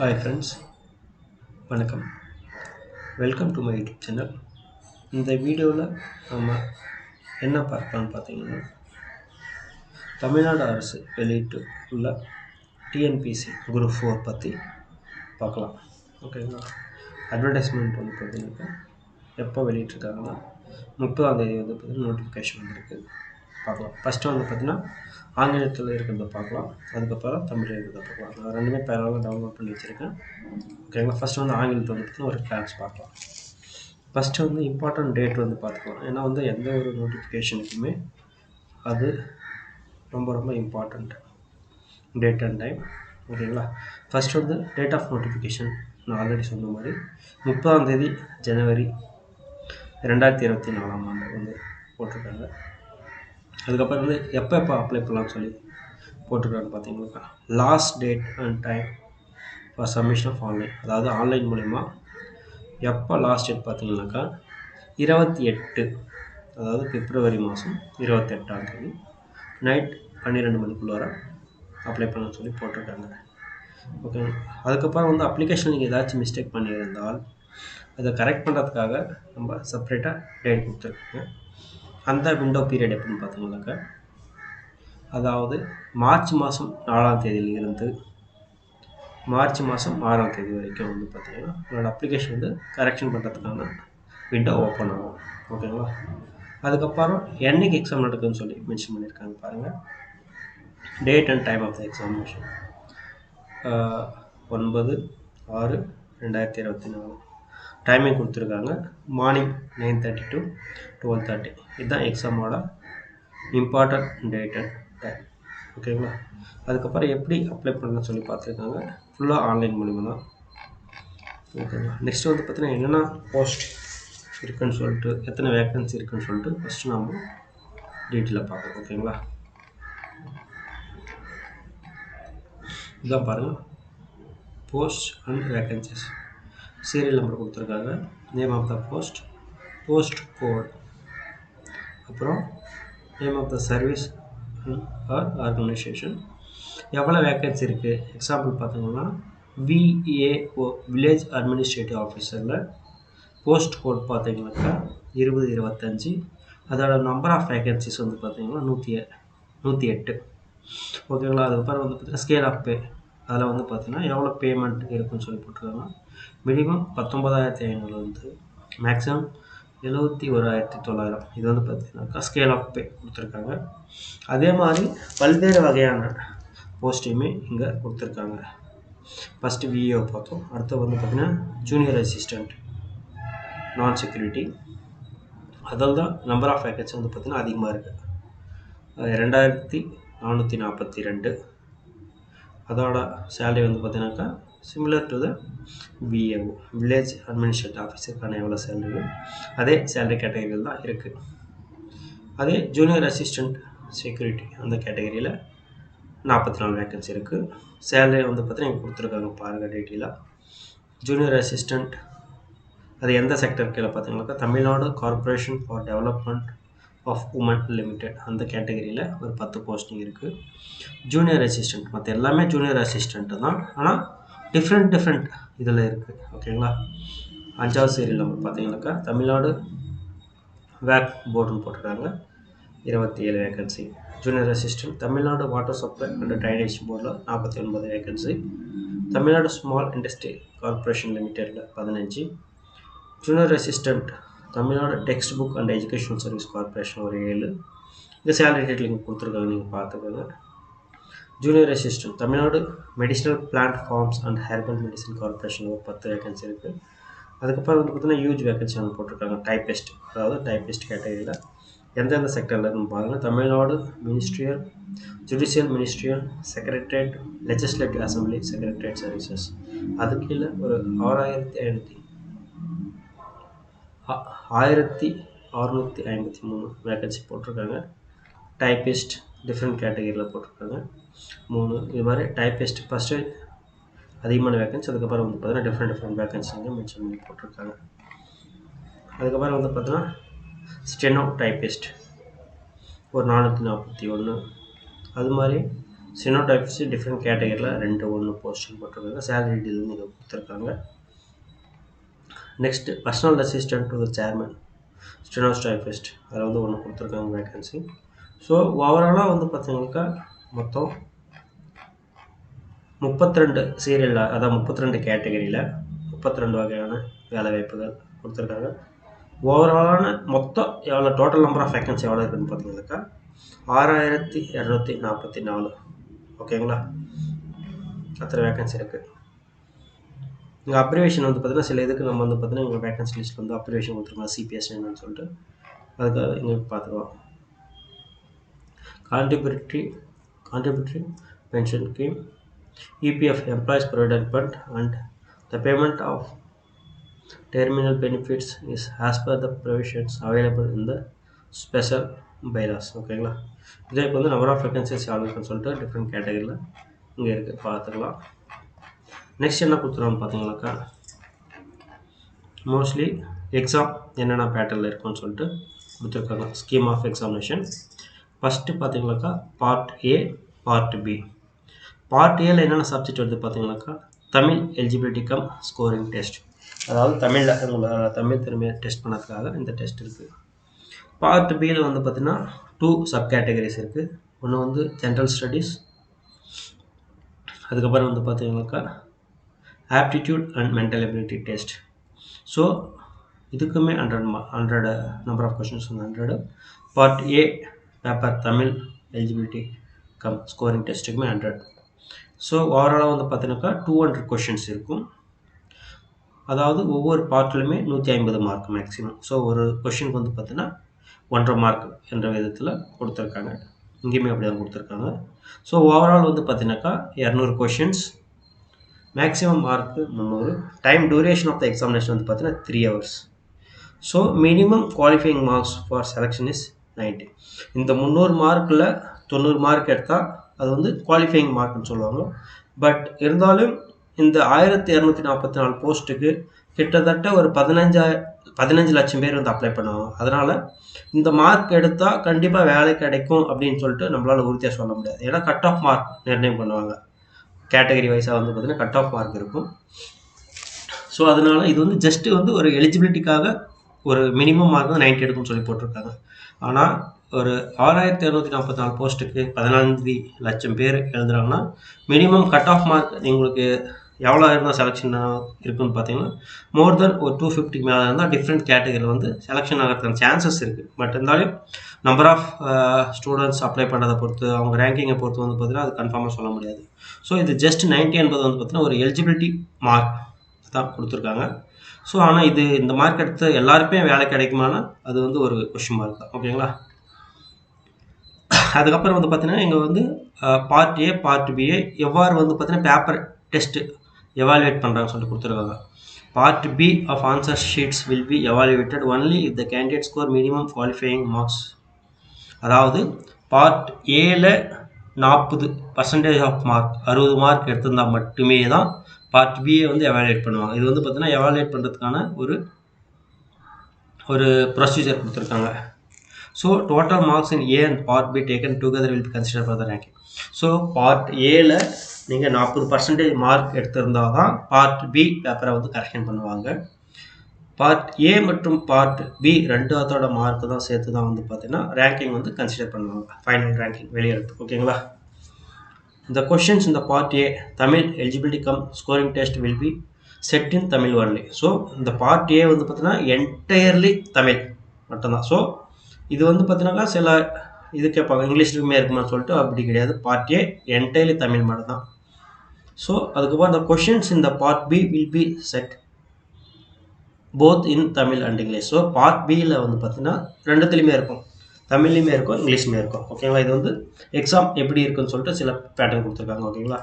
Hi friends வணக்கம். Welcome to my YouTube channel இந்த வீடியோவில் நம்ம என்ன பார்க்கலாம்னு பார்த்தீங்கன்னா தமிழ்நாடு அரசு வெளியிட்டு உள்ள டிஎன்பிசி குரூப் ஃபோர் பற்றி பார்க்கலாம். ஓகேங்களா அட்வர்டைஸ்மெண்ட் வந்து பார்த்தீங்கன்னா எப்போ வெளியிட்ருக்காங்கன்னா முப்பதாம் தேதி வந்து பார்த்தீங்கன்னா நோட்டிஃபிகேஷன் வந்திருக்கு. பார்க்கலாம். ஃபஸ்ட்டு வந்து பார்த்தீங்கன்னா ஆங்கிலத்தில் இருக்கிறத பார்க்கலாம். அதுக்கப்புறம் தமிழில் இருக்கிறத பார்க்கலாம். நான் ரெண்டுமே பேரலாக டவுன்லோட் பண்ணி வச்சுருக்கேன். ஓகேங்களா ஃபஸ்ட்டு வந்து ஆங்கிலத்தை வந்து பார்த்தீங்கன்னா ஒரு கிளாஸ் பார்க்கலாம். ஃபஸ்ட்டு வந்து இம்பார்ட்டன்ட் டேட் வந்து பார்த்துக்கலாம். ஏன்னா வந்து எந்த ஒரு நோட்டிஃபிகேஷனுக்குமே அது ரொம்ப ரொம்ப இம்பார்ட்டண்ட் டேட் அண்ட் டைம் ஓகேங்களா ஃபஸ்ட் வந்து டேட் ஆஃப் நோட்டிஃபிகேஷன் நான் ஆல்ரெடி சொன்ன மாதிரி முப்பதாம் தேதி ஜனவரி ரெண்டாயிரத்தி இருபத்தி நாலாம் ஆண்டு வந்து போட்டிருக்காங்க. அதுக்கப்புறம் வந்து எப்போ எப்போ அப்ளை பண்ணலாம்னு சொல்லி போட்டிருக்காங்க பார்த்தீங்கன்னா last date and time for submission of online அதாவது ஆன்லைன் மூலிமா எப்போ லாஸ்ட் டேட் பார்த்தீங்கன்னாக்கா இருபத்தி எட்டு அதாவது பிப்ரவரி மாதம் இருபத்தெட்டாம் தேதி நைட் பன்னிரெண்டு மணிக்குள்ளார அப்ளை பண்ண சொல்லி போட்டிருக்காங்க. ஓகே அதுக்கப்புறம் வந்து அப்ளிகேஷன் நீங்கள் ஏதாச்சும் மிஸ்டேக் பண்ணியிருந்தால் அதை கரெக்ட் பண்ணுறதுக்காக நம்ம செப்பரேட்டாக டேட் கொடுத்துருக்கோங்க அந்த விண்டோ பீரியட் எப்படின்னு பார்த்தீங்கன்னாக்கா அதாவது மார்ச் மாதம் நாலாம் தேதியிலிருந்து மார்ச் மாதம் ஆறாம் தேதி வரைக்கும் வந்து பார்த்தீங்கன்னா உங்களோட அப்ளிகேஷன் வந்து கரெக்ஷன் பண்ணுறதுக்கான விண்டோ ஓப்பன் ஆகும். ஓகேங்களா அதுக்கப்புறம் என்னைக்கு எக்ஸாம் நடக்குதுன்னு சொல்லி மென்ஷன் பண்ணியிருக்காங்க பாருங்கள் date and time of the examination ஒன்பது ஆறு ரெண்டாயிரத்தி இருபத்தி நாலு. டைமிங் கொடுத்துருக்காங்க. Morning nine thirty to twelve thirty இதுதான் எக்ஸாமோட இம்பார்ட்டன்ட் டேட் அண்ட் டைம் ஓகேங்களா அதுக்கப்புறம் எப்படி அப்ளை பண்ணணும்னு சொல்லி பார்த்துருக்காங்க. ஃபுல்லாக ஆன்லைன் மூலிமா தான். ஓகேங்களா நெக்ஸ்ட் வந்து பார்த்தீங்கன்னா என்னென்ன போஸ்ட் இருக்குன்னு சொல்லிட்டு எத்தனை வேக்கன்சி இருக்குன்னு சொல்லிட்டு ஃபஸ்ட்டு நம்ம டீட்டெயிலாக பார்க்கலாம். ஓகேங்களா இதான் பாருங்கள் post and vacancies serial number கொடுத்துருக்காங்க. Name of the post post code அப்புறம் name of the service or organisation எவ்வளோ வேக்கன்சி இருக்குது எக்ஸாம்பிள் பார்த்தீங்கன்னா விஏஓ வில்லேஜ் அட்மினிஸ்ட்ரேட்டிவ் ஆஃபீஸரில் போஸ்ட் கோட் பார்த்தீங்கன்னாக்கா இருபது இருபத்தஞ்சி. அதோட நம்பர் ஆஃப் வேக்கன்சிஸ் வந்து பார்த்தீங்கன்னா நூற்றி நூற்றி எட்டு. ஓகேங்களா அதுக்கப்புறம் வந்து பார்த்தீங்கன்னா ஸ்கேல் ஆஃப் பே அதில் வந்து பார்த்தீங்கன்னா எவ்வளோ பேமெண்ட் இருக்குன்னு சொல்லி போட்டிருக்காங்க. மினிமம் பத்தொம்பதாயிரத்தி ஐநூறுலேருந்து மேக்ஸிமம் எழுபத்தி ஓராயிரத்தி தொள்ளாயிரம். இது வந்து பார்த்தீங்கன்னாக்கா ஸ்கேல் ஆஃப் பே கொடுத்துருக்காங்க. அதே மாதிரி பல்வேறு வகையான போஸ்ட்டையுமே இங்கே கொடுத்துருக்காங்க. ஃபஸ்ட்டு விஏஓ பார்த்தோம். அடுத்து வந்து பார்த்திங்கன்னா ஜூனியர் அசிஸ்டண்ட் நான் செக்யூரிட்டி அதில் தான் நம்பர் ஆஃப் வேக்கன்சி வந்து பார்த்திங்கன்னா அதிகமாக இருக்குது ரெண்டாயிரத்தி நானூற்றி நாற்பத்தி ரெண்டு. அதோட சேலரி வந்து பார்த்தீங்கன்னாக்கா similar to the VAO village administrative ஆஃபீஸருக்கான எவ்வளோ சேலரியோ அதே சேலரி கேட்டகரியில் தான் இருக்குது அதே ஜூனியர் அசிஸ்டண்ட் செக்யூரிட்டி அந்த கேட்டகரியில் நாற்பத்தி நாலு வேக்கன்சி இருக்குது சேலரி வந்து பார்த்தீங்கன்னா கொடுத்துருக்காங்க பாருங்கள் டீட்டெயிலாக ஜூனியர் அசிஸ்டண்ட் அது எந்த செக்டர் கீழே பார்த்தீங்கன்னாக்கா Tamil Nadu corporation for development of women limited அந்த கேட்டகரியில் ஒரு பத்து போஸ்டிங் இருக்குது ஜூனியர் அசிஸ்டண்ட் மற்ற எல்லாமே ஜூனியர் அசிஸ்டண்ட்டு தான். ஆனால் டிஃப்ரெண்ட் டிஃப்ரெண்ட் இதில் இருக்குது ஓகேங்களா அஞ்சாவது சீரியல் நம்பர் பார்த்தீங்கன்னாக்கா தமிழ்நாடு வேக் போர்டுன்னு போட்டிருக்காங்க. இருபத்தி ஏழு vacancy junior assistant Tamil Nadu water supply and drainage போர்டில் நாற்பத்தி ஒன்பது vacancy Tamil Nadu small industry corporation லிமிடெடில் பதினஞ்சு. Junior assistant Tamil Nadu text book and educational service corporation ஒரு ஏழு. இந்த சேலரி டீட்டெயிலிங் கொடுத்துருக்காங்க நீங்கள் பார்த்துக்கோங்க. Junior assistant Tamil Nadu medicinal plant farms and herbal medicine corporation ஒரு பத்து வேகன்சி இருக்குது அதுக்கப்புறம் வந்து பார்த்தீங்கன்னா யூஜ் வேகன்சி ஒன்று போட்டிருக்காங்க டைப்பிஸ்ட் அதாவது டைப்பிஸ்ட் கேட்டகரியில் எந்தெந்த செக்டரில் இருக்குன்னு பாருங்கள் Tamil Nadu ministerial judicial ministerial secretariat legislative assembly secretariat services அது கீழே ஒரு ஆறாயிரத்தி ஐநூற்றி ஆயிரத்தி அறுநூற்றி ஐம்பத்தி மூணு வேக்கன்சி போட்டிருக்காங்க. டைப்பிஸ்ட் டிஃப்ரெண்ட் கேட்டகரியில் போட்டிருக்காங்க. மூணு இது மாதிரி டைப்பிஸ்ட் ஃபஸ்ட்டு அதிகமான வேக்கன்சி அதுக்கப்புறம் வந்து பார்த்தீங்கன்னா டிஃப்ரெண்ட் டிஃப்ரெண்ட் வேக்கன்சிங்க வந்து மென்ஷன் பண்ணி போட்டிருக்காங்க. அதுக்கப்புறம் வந்து பார்த்தீங்கன்னா ஸ்டெனோ டைப்பிஸ்ட் ஒரு நானூற்றி நாற்பத்தி ஒன்று அது மாதிரி சினோடைப்ஸ் டிஃப்ரெண்ட் கேட்டகரியில் ரெண்டு ஒன்று போஸ்டிங் போட்டிருக்காங்க. சேலரி டீல் இதை கொடுத்துருக்காங்க. Next personal assistant to the chairman stenotypist அதில் வந்து ஒன்று கொடுத்துருக்காங்க வேகன்சி ஸோ ஓவராலாக வந்து பார்த்தீங்கன்னாக்கா மொத்தம் முப்பத்தி ரெண்டு சீரியலில் அதாவது முப்பத்தி ரெண்டு கேட்டகரியில் முப்பத்தி ரெண்டு வகையான வேலை வாய்ப்புகள் கொடுத்துருக்காங்க. ஓவராலான மொத்தம் எவ்வளோ டோட்டல் நம்பர் ஆஃப் வேக்கன்சி எவ்வளோ இருக்குதுன்னு பார்த்தீங்கன்னாக்கா ஆறாயிரத்தி இரநூத்தி நாற்பத்தி நாலு. ஓகேங்களா அத்தனை வேக்கன்சி இருக்குது இங்கே அப்ரிவேஷன் வந்து பார்த்தீங்கன்னா சில இதுக்கு நம்ம வந்து பார்த்தீங்கன்னா இங்கே வேக்கன்சி லிஸ்ட் வந்து அப்ரிவேஷன் கொடுத்துருக்கோம் சிபிஎஸ் என்னன்னு சொல்லிட்டு. அதுக்காக இங்கே பார்த்துக்கலாம் contributory contributory pension scheme EPF employees provident fund and the payment of terminal benefits is as per the provisions available in the special bylaws ஓகேங்களா இதே இப்போ வந்து நம்பர் ஆஃப் வேகன்சிஸ் எவ்வளோ இருக்குன்னு சொல்லிட்டு டிஃப்ரெண்ட் கேட்டகரியில் இங்கே இருக்குது பார்த்துக்கலாம் நெக்ஸ்ட் என்ன கொடுத்துருவான்னு பார்த்தீங்கன்னாக்கா மோஸ்ட்லி எக்ஸாம் என்னென்ன பேட்டர்னில் இருக்குன்னு சொல்லிட்டு கொடுத்துருக்காங்க. ஸ்கீம் ஆஃப் எக்ஸாமினேஷன் ஃபஸ்ட்டு பார்த்தீங்கன்னாக்கா part A part B part ஏல என்னென்ன சப்ஜெக்ட் வருது பார்த்தீங்கன்னாக்கா Tamil eligibility cum scoring test அதாவது தமிழில் உங்களை தமிழ் திறமையை டெஸ்ட் பண்ணதுக்காக இந்த டெஸ்ட் இருக்குது பார்ட் பியில் வந்து பார்த்திங்கன்னா டூ சப் கேட்டகரிஸ் இருக்குது ஒன்று வந்து ஜென்ரல் ஸ்டடீஸ் அதுக்கப்புறம் வந்து பார்த்தீங்கன்னாக்கா aptitude and mental ability test so இதுக்குமே hundred hundred number of questions வந்து hundred part A paper Tamil eligibility cum scoring டெஸ்ட்டுக்குமே hundred so ஓவராலாக வந்து பார்த்தீங்கன்னாக்கா டூ ஹண்ட்ரட் கொஷின்ஸ் இருக்கும். அதாவது ஒவ்வொரு பார்ட்லையுமே நூற்றி ஐம்பது மார்க் மேக்ஸிமம் ஸோ ஒரு கொஷினுக்கு வந்து பார்த்தீங்கன்னா ஒன்றரை மார்க் என்ற விதத்தில் கொடுத்துருக்காங்க. இங்கேயுமே அப்படி தான் கொடுத்துருக்காங்க. ஸோ ஓவரால் வந்து பார்த்தீங்கன்னாக்கா இரநூறு கொஷின்ஸ் மேக்ஸிமம் மார்க்கு முந்நூறு time duration of the examination வந்து பார்த்தீங்கன்னா three hours so minimum qualifying marks for selection is ninety இந்த முந்நூறு மார்க்கில் தொண்ணூறு மார்க் எடுத்தால் அது வந்து குவாலிஃபைங் மார்க்னு சொல்லுவாங்க. பட் இருந்தாலும் இந்த ஆயிரத்தி இரநூத்தி நாற்பத்தி நாலு போஸ்ட்டுக்கு கிட்டத்தட்ட ஒரு பதினஞ்சா பதினஞ்சு லட்சம் பேர் வந்து அப்ளை பண்ணுவாங்க. அதனால் இந்த மார்க் எடுத்தால் கண்டிப்பாக வேலை கிடைக்கும் அப்படின்னு சொல்லிட்டு நம்மளால் உறுதியாக சொல்ல முடியாது. ஏன்னா கட் ஆஃப் மார்க் நிர்ணயம் பண்ணுவாங்க. கேட்டகரி வைஸாக வந்து பார்த்திங்கன்னா கட் ஆஃப் மார்க் இருக்கும். ஸோ அதனால் இது வந்து ஜஸ்ட்டு வந்து ஒரு எலிஜிபிலிட்டிக்காக ஒரு மினிமம் மார்க் வந்து நைன்ட்டி எடுக்கும்னு சொல்லி போட்டிருக்காங்க. ஆனால் ஒரு ஆறாயிரத்தி இரநூத்தி நாற்பத்தி நாலு போஸ்ட்டுக்கு பதினான்கு லட்சம் பேர் எழுதுறாங்கன்னா மினிமம் கட் ஆஃப் மார்க் உங்களுக்கு எவ்வளோ இருந்தால் செலெக்ஷன் இருக்குன்னு பார்த்தீங்கன்னா மோர் தென் ஒரு டூ ஃபிஃப்டி மேலே இருந்தால் டிஃப்ரெண்ட் கேட்டகரியில் வந்து செலெக்ஷன் ஆகிறதுக்கான சான்சஸ் இருக்குது பட் இருந்தாலும் நம்பர் ஆஃப் ஸ்டூடெண்ட்ஸ் அப்ளை பண்ணுறதை பொறுத்து அவங்க ரேங்கிங்கை பொறுத்து வந்து பார்த்தீங்கன்னா அது கன்ஃபார்மாக சொல்ல முடியாது. ஸோ இது ஜஸ்ட் நைன்ட்டி என்பது வந்து பார்த்தீங்கன்னா ஒரு எலிஜிபிலிட்டி மார்க் தான் கொடுத்துருக்காங்க. ஸோ ஆனால் இது இந்த மார்க் எடுத்து எல்லாருக்குமே வேலை கிடைக்குமானா அது வந்து ஒரு கொஷின் மார்க் தான். ஓகேங்களா? அதுக்கப்புறம் வந்து பார்த்தீங்கன்னா இங்கே வந்து பார்ட் ஏ பார்ட் பிஏ எவ்வாறு வந்து பார்த்தீங்கன்னா பேப்பர் டெஸ்ட்டு எவாலுவேட் பண்ணுறாங்கன்னு சொல்லிட்டு கொடுத்துருக்காங்க. Part B of answer sheets will be evaluated only if the candidate score minimum qualifying marks அதாவது பார்ட் ஏல நாற்பது பர்சன்டேஜ் ஆஃப் மார்க் அறுபது மார்க் எடுத்திருந்தால் மட்டுமே தான் பார்ட் பியை வந்து எவாலுவேட் பண்ணுவாங்க. இது வந்து பார்த்தீங்கன்னா எவாலுவேட் பண்ணுறதுக்கான ஒரு ஒரு ப்ரொசீஜர் கொடுத்துருக்காங்க. So total marks in A and part B taken together will consider for the ranking so part ஏல நீங்கள் நாற்பது பர்சன்டேஜ் மார்க் எடுத்திருந்தால் தான் பார்ட் பி பேப்பரை வந்து கரெக்ஷன் பண்ணுவாங்க. பார்ட் ஏ மற்றும் பார்ட் பி ரெண்டாவதோட மார்க் தான் சேர்த்து தான் வந்து பார்த்தீங்கன்னா ரேங்கிங் வந்து கன்சிடர் பண்ணுவாங்க. ஃபைனல் ரேங்கிங் வெளியேறது ஓகேங்களா இந்த கொஷின்ஸ் இந்த part A Tamil eligibility cum scoring test will be set in Tamil only so இந்த பார்ட் ஏ வந்து பார்த்தீங்கன்னா என்டையர்லி தமிழ் மட்டும்தான். ஸோ இது வந்து பார்த்தீங்கன்னாக்கா சில இது கேட்பாங்க இங்கிலீஷ்லுமே இருக்குமான்னு சொல்லிட்டு அப்படி கிடையாது. பார்ட் ஏ என்டையர்லி தமிழ் மட்டும்தான் ஸோ அதுக்கப்புறம் அந்த கொஷின்ஸ் இந்த part B will be set both in Tamil and English so part பியில் வந்து பார்த்தீங்கன்னா ரெண்டுத்துலேயுமே இருக்கும். தமிழ்லையுமே இருக்கும் இங்கிலீஷ்லையுமே இருக்கும். ஓகேங்களா இது வந்து எக்ஸாம் எப்படி இருக்குன்னு சொல்லிட்டு சில பேட்டர்ன் கொடுத்துருக்காங்க ஓகேங்களா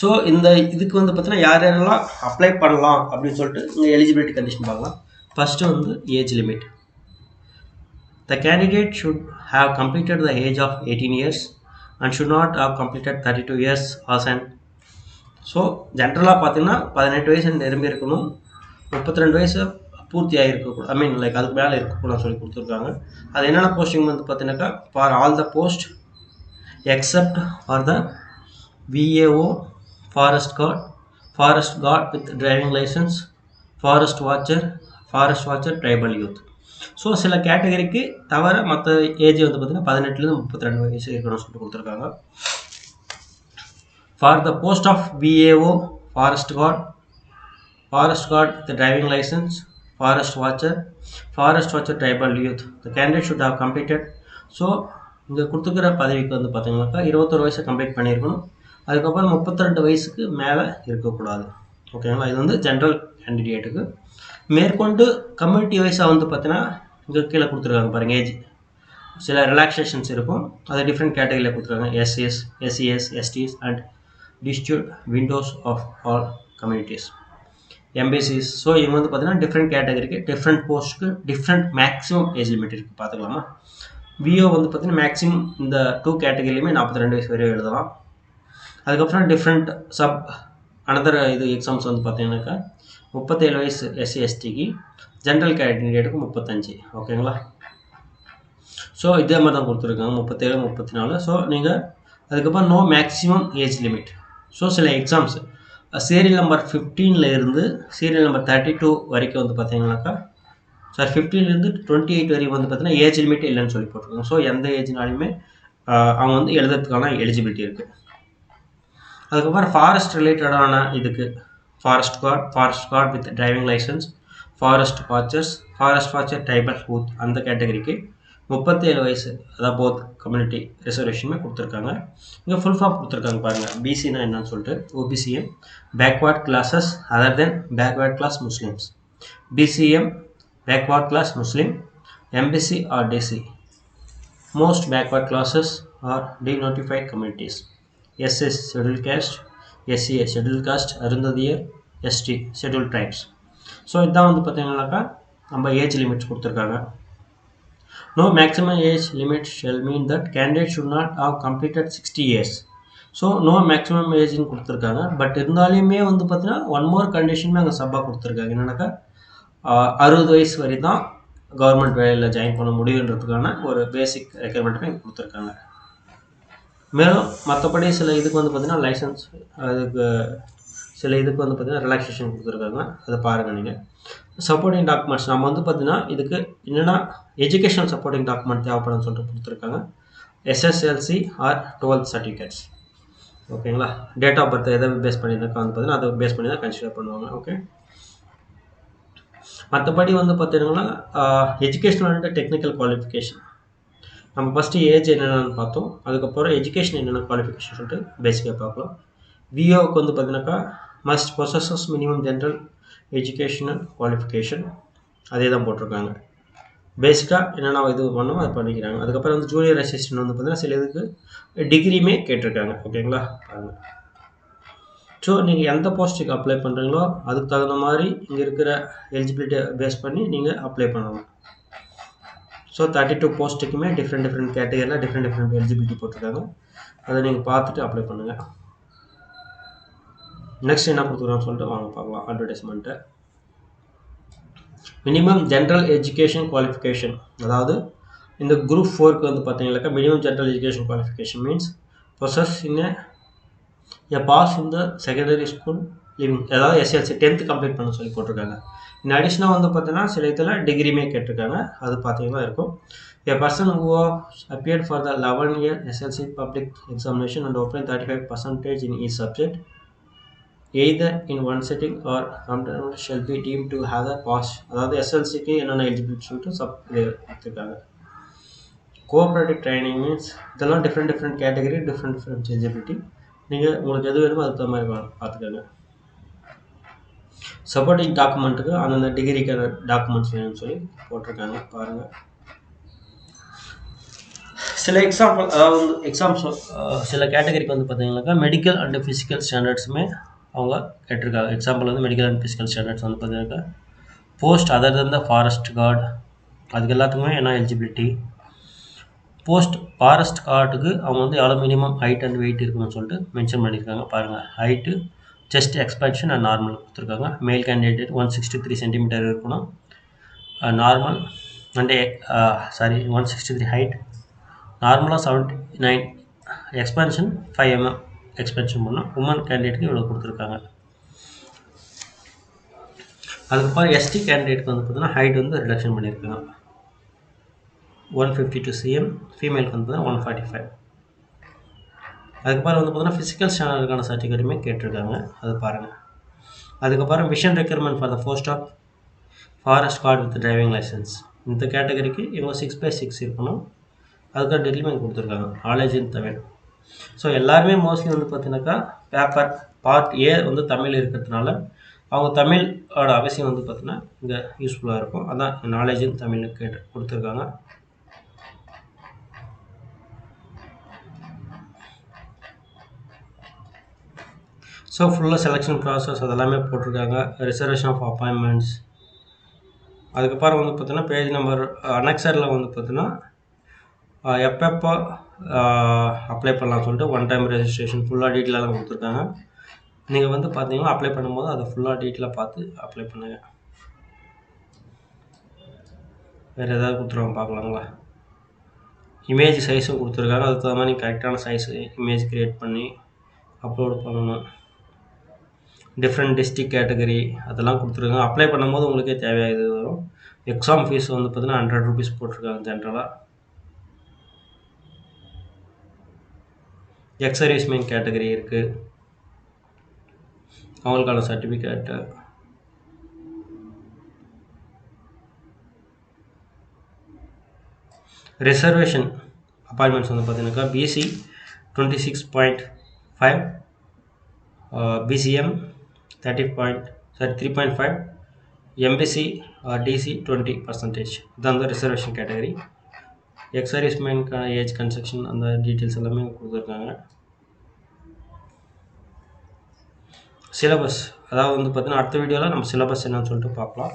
ஸோ இந்த இதுக்கு வந்து பார்த்தீங்கன்னா யார் யாரெல்லாம் அப்ளை பண்ணலாம் அப்படின்னு சொல்லிட்டு இங்கே எலிஜிபிலிட்டி கண்டிஷன் பார்க்கலாம். ஃபஸ்ட்டு வந்து age limit the candidate should have completed the age of eighteen years and should not have completed thirty two years as and so ஜென்ரலாக பார்த்தீங்கன்னா பதினெட்டு வயசு நிரம்பி இருக்கணும். முப்பத்தி ரெண்டு வயசு பூர்த்தியாக இருக்கக்கூடாது ஐ மீன் லைக் அதுக்கு மேலே இருக்கக்கூடாதுன்னு சொல்லி கொடுத்துருக்காங்க. அது என்னென்ன போஸ்டிங் வந்து பார்த்தீங்கன்னாக்கா for all the post except for the VAO forest guard forest guard with driving licence forest watcher forest watcher tribal youth so சில கேட்டகரிக்கு தவிர மற்ற ஏஜ் வந்து பார்த்தீங்கன்னா பதினெட்டுலேருந்து முப்பத்தி ரெண்டு வயசு இருக்கணும்னு சொல்லிட்டு கொடுத்துருக்காங்க. For the post of VAO forest guard forest guard the driving licence forest watcher forest watcher tribal youth the candidate should have completed so இங்கே கொடுத்துக்கிற பதவிக்கு வந்து பார்த்தீங்கன்னாக்கா இருபத்தொரு வயசை கம்ப்ளீட் பண்ணியிருக்கணும். அதுக்கப்புறம் முப்பத்திரெண்டு வயசுக்கு மேலே இருக்கக்கூடாது. ஓகேங்களா இது வந்து ஜென்ரல் கேண்டிடேட்டுக்கு மேற்கொண்டு கம்யூனிட்டி வைஸாக வந்து பார்த்தீங்கன்னா இங்கே கீழே கொடுத்துருக்காங்க பாருங்கள் ஏஜ் சில ரிலாக்ஸேஷன்ஸ் இருக்கும். அது டிஃப்ரெண்ட் கேட்டகரியில் கொடுத்துருக்காங்க. SS SCS STs and distribute windows of all communities MBCs so இவங்க வந்து பார்த்தீங்கன்னா டிஃப்ரெண்ட் கேட்டகரிக்கு டிஃப்ரெண்ட் போஸ்ட்டுக்கு டிஃப்ரெண்ட் மேக்ஸிமம் ஏஜ் லிமிட் இருக்குது பார்த்துக்கலாமா? விஓ வந்து பார்த்தீங்கன்னா மேக்ஸிமம் இந்த டூ கேட்டகரிலையுமே நாற்பத்தி ரெண்டு வயசு வரையும் எழுதலாம். அதுக்கப்புறம் டிஃப்ரெண்ட் சப் அனதர் இது எக்ஸாம்ஸ் வந்து பார்த்தீங்கன்னாக்கா முப்பத்தேழு வயசு எஸ்சி எஸ்டிக்கு ஜென்ரல் கேண்டிடேட்டுக்கு முப்பத்தஞ்சு ஓகேங்களா ஸோ இதே மாதிரி தான் கொடுத்துருக்காங்க முப்பத்தேழு முப்பத்தி நாலு ஸோ நீங்கள் அதுக்கப்புறம் no maximum age limit so சில எக்ஸாம்ஸ் சீரியல் நம்பர் ஃபிஃப்டீனில் இருந்து சீரியல் நம்பர் தேர்ட்டி டூ வரைக்கும் வந்து பார்த்தீங்கன்னாக்கா சார் ஃபிஃப்டீன்லேருந்து டுவெண்ட்டி எயிட் வரைக்கும் வந்து பார்த்தீங்கன்னா ஏஜ் லிமிட் இல்லைன்னு சொல்லி போட்டிருக்காங்க. ஸோ எந்த ஏஜ்னாலுமே அவங்க வந்து எழுதுறதுக்கான எலிஜிபிலிட்டி இருக்குது அதுக்கப்புறம் ஃபாரஸ்ட் ரிலேட்டடான இதுக்கு forest guard forest guard with driving licence forest watchers forest watcher tribal booth அந்த கேட்டகரிக்கு முப்பத்தேழு வயசு அதாவது போத் கம்யூனிட்டி ரிசர்வேஷனுமே கொடுத்துருக்காங்க. இங்கே ஃபுல் ஃபார்ம் கொடுத்துருக்காங்க பாருங்கள் பிசினா என்னன்னு சொல்லிட்டு OBCM backward classes other than backward class Muslims BCM backward class Muslim MBC or DC most backward classes or denotified communities SS schedule caste SCA schedule caste Arunthathiyar ST schedule tribes so இதான் வந்து பார்த்தீங்கன்னாக்கா நம்ம age limits கொடுத்துருக்காங்க. No maximum age limit shall mean that candidate should not have completed sixty years so no maximum ஏஜ்னு கொடுத்துருக்காங்க. But இருந்தாலுமே வந்து பார்த்தீங்கன்னா one more கண்டிஷனுமே அங்கே சப்பாக கொடுத்துருக்காங்க. என்னன்னாக்கா அறுபது வயசு வரை தான் கவர்மெண்ட் வேலையில் ஜாயின் பண்ண முடியுன்றதுக்கான ஒரு பேசிக் ரெக்குயர்மெண்ட்டுமே கொடுத்துருக்காங்க. மேலும் மற்றபடி சில இதுக்கு வந்து பார்த்தீங்கன்னா லைசன்ஸ் அதுக்கு சில இதுக்கு வந்து பார்த்தீங்கன்னா ரிலாக்ஸேஷன் கொடுத்துருக்காங்க. அதை பாருங்கள் நீங்கள் சப்போர்ட்டிங் டாக்குமெண்ட்ஸ் நம்ம வந்து பார்த்தீங்கன்னா இதுக்கு என்னென்னா எஜுகேஷனல் சப்போர்ட்டிங் டாக்குமெண்ட் தேவைப்படும்னு சொல்லிட்டு கொடுத்துருக்காங்க. எஸ்எஸ்எல்சி ஆர் டுவெல்த் சர்டிஃபிகேட்ஸ் ஓகேங்களா டேட் ஆஃப் பர்த் எதை பேஸ் பண்ணியிருக்கா வந்து பார்த்தீங்கன்னா அதை பேஸ் பண்ணி தான் கன்சிடர் பண்ணுவாங்க. ஓகே மற்றபடி வந்து பார்த்தீங்கன்னா எஜுகேஷனல் அண்ட் டெக்னிக்கல் குவாலிஃபிகேஷன் நம்ம ஃபஸ்ட்டு ஏஜ் என்னென்னு பார்த்தோம். அதுக்கப்புறம் எஜுகேஷன் என்னென்ன குவாலிஃபிகேஷன் சொல்லிட்டு பேசிக்காக பார்க்கலாம். விஓக்கு வந்து பார்த்தீங்கன்னாக்கா must possess minimum general educational qualification அதே தான் போட்டிருக்காங்க பேசிக்காக என்னென்ன இது பண்ணோம் அதை பண்ணிக்கிறாங்க. அதுக்கப்புறம் வந்து ஜூனியர் அசிஸ்டன்ட் வந்து பார்த்தீங்கன்னா சில இதுக்கு டிகிரியுமே கேட்டிருக்காங்க. ஓகேங்களா பாருங்கள் ஸோ நீங்கள் எந்த போஸ்ட்டுக்கு அப்ளை பண்ணுறீங்களோ அதுக்கு தகுந்த மாதிரி இங்கே இருக்கிற எலிஜிபிலிட்டியை பேஸ் பண்ணி நீங்கள் அப்ளை பண்ணலாம். ஸோ தேர்ட்டி டூ போஸ்ட்டுக்குமே டிஃப்ரெண்ட் டிஃப்ரெண்ட் கேட்டகரியில் டிஃப்ரெண்ட் டிஃப்ரெண்ட் எலிஜிபிலிட்டி போட்டிருக்காங்க. அதை நீங்கள் பார்த்துட்டு அப்ளை பண்ணுங்கள் நெக்ஸ்ட் என்ன கொடுத்துருக்கான்னு சொல்லிட்டு வாங்க பார்க்கலாம். அட்வர்டைஸ்மெண்ட்டை மினிமம் ஜென்ரல் எஜுகேஷன் குவாலிஃபிகேஷன் அதாவது இந்த குரூப் ஃபோருக்கு வந்து பார்த்தீங்கன்னாக்கா minimum general education qualification means possess in a pass in the secondary school leaving அதாவது எஸ்எல்சி டென்த்து கம்ப்ளீட் பண்ண சொல்லி போட்டிருக்காங்க. இன் அடிஷ்னாக வந்து பார்த்தீங்கன்னா சில இதில் டிகிரிமே கேட்டிருக்காங்க. அது பார்த்தீங்கன்னா இருக்கும். A person who appeared for the eleven year SLC public examination and open thirty five percentage in each subject either in one sitting or computer shall be deemed to have a pass அதாவது எஸ்எல்சிக்கு என்னென்ன eligibility சொல்லிட்டு sub இது கொடுத்துருக்காங்க. Cooperative training means இதெல்லாம் different different category different different eligibility நீங்கள் உங்களுக்கு எது வேணுமோ அதுக்கு தகுந்த மாதிரி பா- பார்த்துக்கோங்க. சப்போர்ட்டிங் டாக்குமெண்ட்டுக்கு அந்தந்த டிகிரிக்கான டாக்குமெண்ட்ஸ் வேணும்னு சொல்லி போட்டிருக்காங்க. பாருங்கள் சில எக்ஸாம்பிள் அதாவது எக்ஸாம்ஸ் சில கேட்டகரிக்கு வந்து பார்த்தீங்கன்னாக்கா மெடிக்கல் அண்ட் ஃபிசிக்கல் ஸ்டாண்டர்ட்ஸுமே அவங்க கேட்டிருக்காங்க. எக்ஸாம்பிள் வந்து மெடிக்கல் அண்ட் ஃபிசிக்கல் ஸ்டாண்டர்ட்ஸ் வந்து பார்த்தீங்கன்னாக்கா post other than the forest guard அதுக்கு எல்லாத்துக்குமே என்ன எலிஜிபிலிட்டி போஸ்ட் ஃபாரஸ்ட் கார்டுக்கு அவங்க வந்து எவ்வளோ மினிமம் ஹைட் அண்ட் வெயிட் இருக்கணும்னு சொல்லிட்டு மென்ஷன் பண்ணியிருக்காங்க. பாருங்கள் height chest expansion and normal கொடுத்துருக்காங்க. Male candidate one sixty three centimetre இருக்கணும். Normal and sorry one sixty three height நார்மலாக seventy nine expansion five MM expansion பண்ணோம் உமன் கேண்டிடேட்டுக்கு இவ்வளோ கொடுத்துருக்காங்க. அதுக்கப்புறம் எஸ்டி கேண்டிடேட்க்கு வந்து பார்த்தீங்கன்னா ஹைட் வந்து ரிடக்ஷன் பண்ணியிருக்காங்க. ஒன் ஃபிஃப்டி டூ சிஎம் ஃபீமேலுக்கு வந்து ஒன் ஃபார்ட்டி ஃபைவ் அதுக்கப்புறம் வந்து பார்த்தீங்கன்னா ஃபிசிக்கல் ஸ்டாண்டர்டுக்கான சர்டிஃபிகேட்டுமே கேட்டிருக்காங்க. அது பாருங்கள் அதுக்கப்புறம் vision requirement for the post of forest guard with driving licence இந்த கேட்டகரிக்கு இவங்க சிக்ஸ் பை சிக்ஸ் இருக்கணும். அதுக்காக டெட்லிமெண்ட் கொடுத்துருக்காங்க. நாலேஜ் இன் தமிழ் ஸோ எல்லாருமே மோஸ்ட்லி வந்து பார்த்தீங்கன்னாக்கா பேப்பர் பார்ட் ஏ வந்து தமிழ் இருக்கிறதுனால அவங்க தமிழோட அவசியம் வந்து பார்த்தீங்கன்னா இங்கே யூஸ்ஃபுல்லாக இருக்கும். அதான் நாலேஜ் இன் கேட்டு கொடுத்துருக்காங்க. ஸோ ஃபுல்லாக செலெக்ஷன் ப்ராசஸ் அதெல்லாமே போட்டிருக்காங்க. ரிசர்வேஷன் ஆஃப் அப்பாயின்மெண்ட்ஸ் அதுக்கப்புறம் வந்து பார்த்தீங்கன்னா பேஜ் நம்பர் அனெக்சரில் வந்து பார்த்தீங்கன்னா எப்பப்போ அப்ளை பண்ணலாம் சொல்லிட்டு ஒன் டைம் ரெஜிஸ்ட்ரேஷன் ஃபுல்லாக டீட்டெயிலாக கொடுத்துருக்காங்க. நீங்கள் வந்து பார்த்தீங்கன்னா அப்ளை பண்ணும்போது அதை ஃபுல்லாக டீட்டெயிலாக பார்த்து அப்ளை பண்ணுங்கள் வேறு ஏதாவது கொடுத்துருவாங்க பார்க்கலாங்களா? இமேஜ் சைஸும் கொடுத்துருக்காங்க. அதுக்கு தகுந்த மாதிரி கரெக்டான சைஸ் இமேஜ் க்ரியேட் பண்ணி அப்லோட் பண்ணணும். டிஃப்ரெண்ட் டிஸ்ட்ரிக் கேட்டகரி அதெல்லாம் கொடுத்துருக்காங்க. அப்ளை பண்ணும்போது உங்களுக்கே தேவையாக இது வரும். எக்ஸாம் ஃபீஸ் வந்து பார்த்தீங்கன்னா ஹண்ட்ரட் ருபீஸ் போட்டிருக்காங்க ஜென்ரலாக எக்ஸர்வீஸ்மென் கேட்டகரி இருக்குது அவங்களுக்கான சர்டிஃபிகேட்டு ரிசர்வேஷன் அப்பாயின்மெண்ட்ஸ் வந்து பார்த்தீங்கன்னாக்கா BC twenty six point five BCM thirty point sorry three point five MBC or DC twenty percentage இதான் அந்த ரிசர்வேஷன் கேட்டகரி எக்ஸர்வீஸ்மென்க்கான ஏஜ் கன்ஸ்ட்ரக்ஷன் அந்த டீட்டெயில்ஸ் எல்லாமே கொடுத்துருக்காங்க. சிலபஸ் அதாவது வந்து பார்த்தீங்கன்னா அடுத்த வீடியோவில் நம்ம சிலபஸ் என்னன்னு சொல்லிட்டு பார்க்கலாம்.